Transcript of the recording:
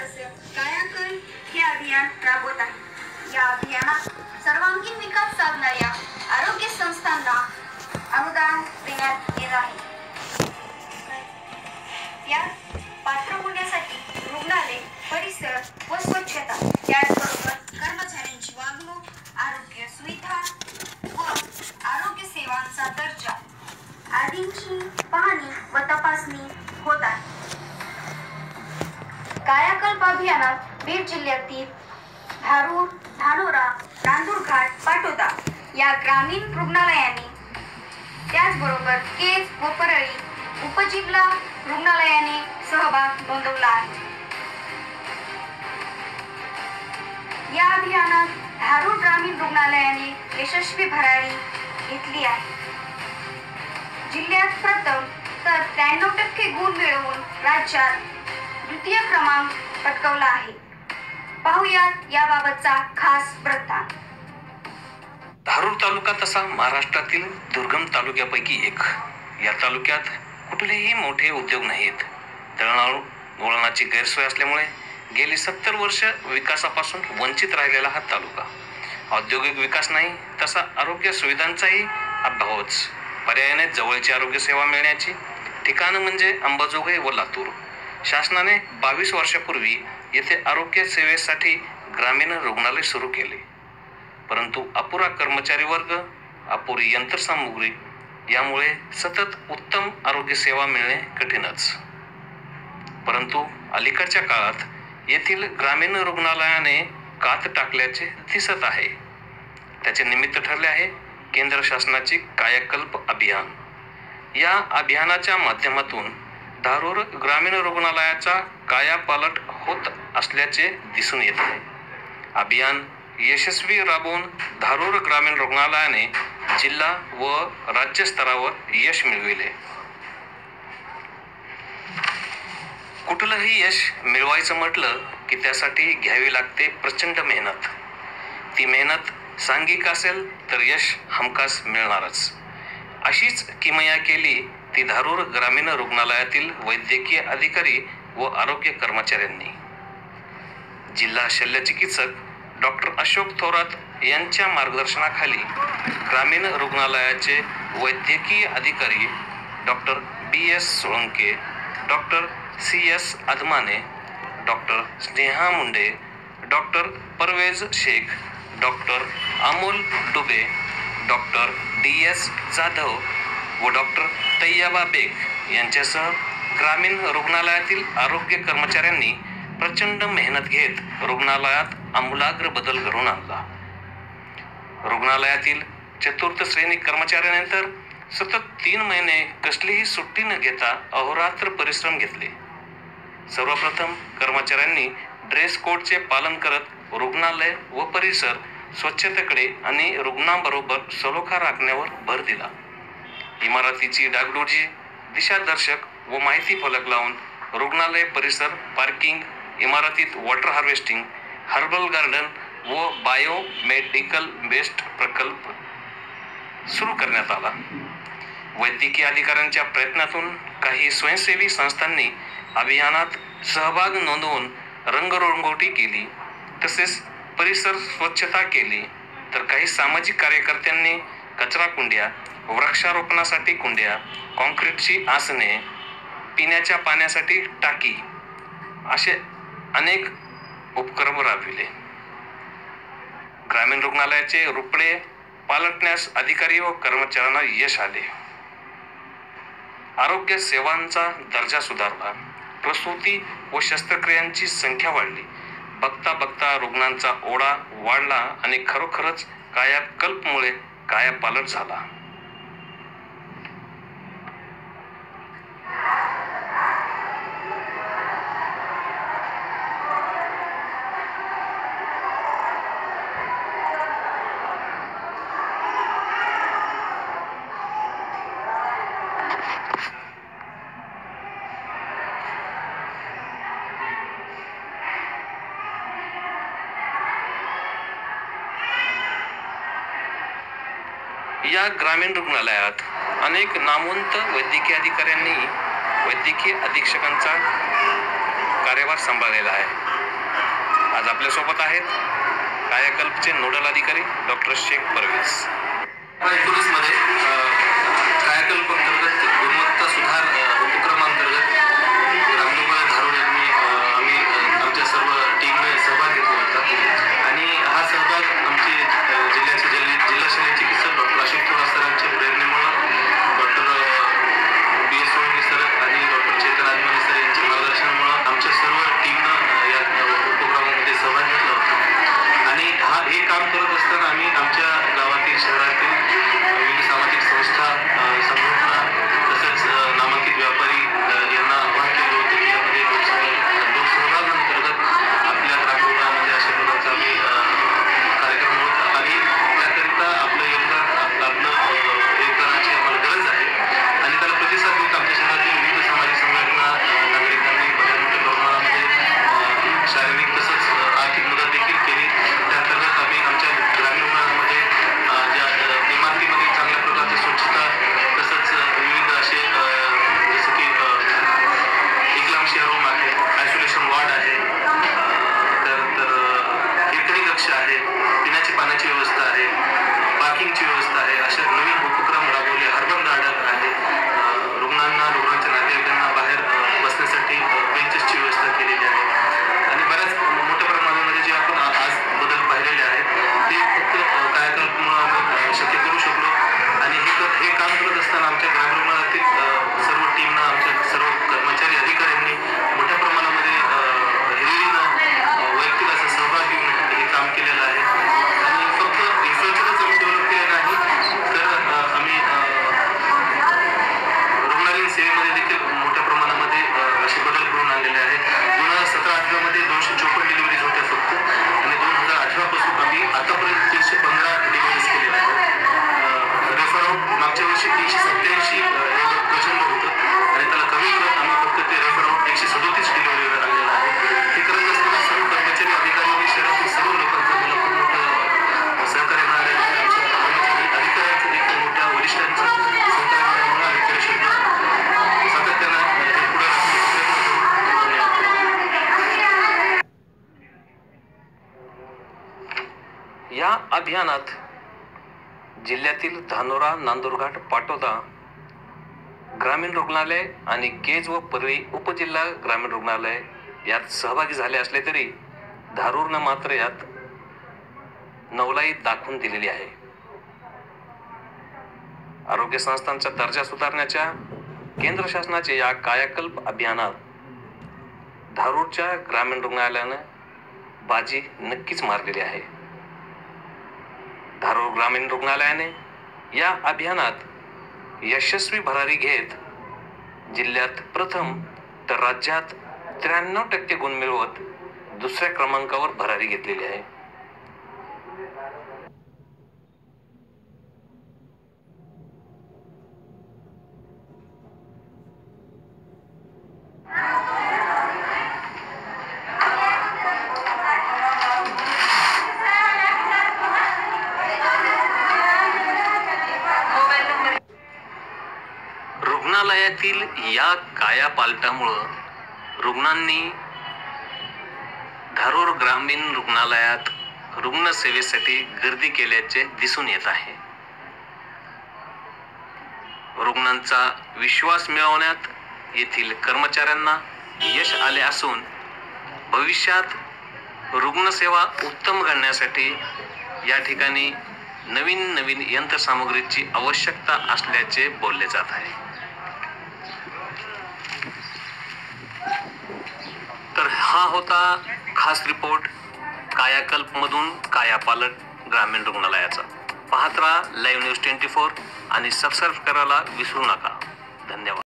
केंद्र हे अभियान राबवत आहे. या अभियानात सर्वांगीण विकास साधणाऱ्या आरोग्य संस्थांना अनुदान देण्यात येत आहे. यात पात्र होण्यासाठी रुग्णालय परिसर व स्वच्छता या अभियानात बीड जिल्ह्यातील धारूर धानोरा नांदूरघाट पाटोदा या ग्रामीण रुग्णालयांनी त्याचबरोबर केज व परळी उपजिल्हा रुग्णालयाने सहभाग नोंदवला आहे. या अभियानात धारूर ग्रामीण रुग्णालयाने यशस्वी भरारी घेतली आहे. जिल्ह्यात प्रथम तर त्र्याण्णव टक्के गुण मिळवून राज्यात द्वितीय क्रमांक पटकावला आहे. पाहुयात याबाबतचा खास वृत्तांत. धारूर तालुका तसा महाराष्ट्रातील दुर्गम तालुक्यापैकी एक. या तालुक्यात कुठलेही मोठे उद्योग नाहीत. दळणाळू वळणाची गैरसोय असल्यामुळे गेली सत्तर वर्ष विकासापासून वंचित राहिलेला हा तालुका. औद्योगिक विकास नाही तसा आरोग्य सुविधांचाही अभावच. पर्यायाने जवळची आरोग्य सेवा मिळण्याची ठिकाण म्हणजे अंबाजोगाई व लातूर. शासनाने बावीस वर्षापूर्वी येथे आरोग्य सेवेसाठी ग्रामीण रुग्णालय सुरू केले. परंतु अपुरा कर्मचारी वर्ग अपुरी यंत्रसामुग्री यामुळे सतत उत्तम आरोग्य सेवा मिळणे कठीणच. परंतु अलीकडच्या काळात येथील ग्रामीण रुग्णालयाने कात टाकल्याचे दिसत आहे. त्याचे निमित्त ठरले आहे केंद्र शासनाची कायाकल्प अभियान. या अभियानाच्या माध्यमातून धारूर ग्रामीण रुग्णालयाचा कायापालट होत असल्याचे दिसून येत आहे. अभियान यशस्वी राबवून धारूर ग्रामीण रुग्णालयाने जिल्हा व राज्य स्तरावर यश मिळविले. कुठलंही यश मिळवायचं म्हटलं की त्यासाठी घ्यावी लागते प्रचंड मेहनत. ती मेहनत सांघिक असेल तर यश हमखास मिळणारच. अशीच किमया केली ती धारूर ग्रामीण रुग्णालयातील वैद्यकीय अधिकारी व आरोग्य कर्मचाऱ्यांनी. जिल्हा शल्यचिकित्सक डॉक्टर अशोक थोरात यांच्या मार्गदर्शनाखाली ग्रामीण रुग्णालयाचे वैद्यकीय अधिकारी doctor B S Solanke doctor C S Admane doctor Sneha Munde doctor Parvez Shaikh doctor Amol Dube doctor D S Jadhav व डॉक्टर तैयाबा बेग यांच्यासह ग्रामीण रुग्णालयातील आरोग्य कर्मचाऱ्यांनी प्रचंड मेहनत घेत रुग्णालयात आमूलाग्र बदल घडवून आणला. रुग्णालयातील चतुर्थ श्रेणी कर्मचाऱ्यानंतर सतत तीन महिने कसलीही सुट्टी न घेता अहोरात्र परिश्रम घेतले. सर्वप्रथम कर्मचाऱ्यांनी ड्रेस कोडचे पालन करत रुग्णालय व परिसर स्वच्छतेकडे आणि रुग्णांबरोबर सलोखा राखण्यावर भर दिला. इमारतीची डागडुजी दिशादर्शक व माहिती फलक लावून रुग्णालय परिसर पार्किंग इमारतीत वॉटर हार्वेस्टिंग हर्बल गार्डन व बायोमेडिकल बेस्ट बेस्ड प्रकल्प सुरू करण्यात आला. वैद्यकीय अधिकाऱ्यांच्या प्रयत्नातून काही स्वयंसेवी संस्थांनी अभियानात सहभाग नोंदवून रंगरोंगोटी केली तसेच परिसर स्वच्छता केली. तर काही सामाजिक कार्यकर्त्यांनी कचरा कुंड्या वृक्षारोपणासाठी कुंड्या कॉन्क्रीटची आसने पिण्याच्या पाण्यासाठी टाकी असे अनेक उपक्रम राबविले. ग्रामीण रुग्णालयाचे रुपडे पालटण्यास अधिकारी व कर्मचाऱ्यांना यश आले. आरोग्य सेवांचा दर्जा सुधारला. प्रसूती व शस्त्रक्रियांची संख्या वाढली. बघता बघता रुग्णांचा ओढा वाढला आणि खरोखरच कायाकल्पमुळे कायापालट झाला. या ग्रामीण रुग्णालयात अनेक नामवंत वैद्यकीय अधिकाऱ्यांनी वैद्यकीय अधीक्षकांचा कार्यभार सांभाळलेला आहे. आज आपल्यासोबत आहेत कायाकल्पचे नोडल अधिकारी डॉक्टर शेख परवेज. कायाकल्प अभियानात जिल्ह्यातील धानोरा नांदुरघाट पाटोदा ग्रामीण रुग्णालय आणि केज व परळी उपजिल्हा ग्रामीण रुग्णालय यात सहभागी झाले असले तरी धारूरनं मात्र यात नवलाई दाखवून दिलेली आहे. आरोग्य संस्थांचा दर्जा सुधारण्याच्या केंद्र शासनाचे या कायाकल्प अभियानात धारूरच्या ग्रामीण रुग्णालयानं बाजी नक्कीच मारलेली आहे. धारूर ग्रामीण रुग्णालयाने या अभियानात यशस्वी भरारी घेत जिल्ह्यात प्रथम तर राज्यात त्र्याण्णव टक्के गुण मिळवत दुसऱ्या क्रमांकावर भरारी घेतलेली आहे. रुग्णालयातील या कायापालटामुळं रुग्णांनी धारूर ग्रामीण रुग्णालयात रुग्णसेवेसाठी गर्दी केल्याचे दिसून येत आहे. रुग्णांचा विश्वास मिळवण्यात येथील कर्मचाऱ्यांना यश आले असून भविष्यात रुग्णसेवा उत्तम करण्यासाठी या ठिकाणी नवीन नवीन यंत्रसामग्रीची आवश्यकता असल्याचे बोलले जात आहे. हा होता खास रिपोर्ट कायाकल्पमधून कायापालट ग्रामीण रुग्णालयाचा. पाहत राहा लाईव्ह न्यूज ट्वेंटी फोर आणि सबस्क्राईब करायला विसरू नका. धन्यवाद.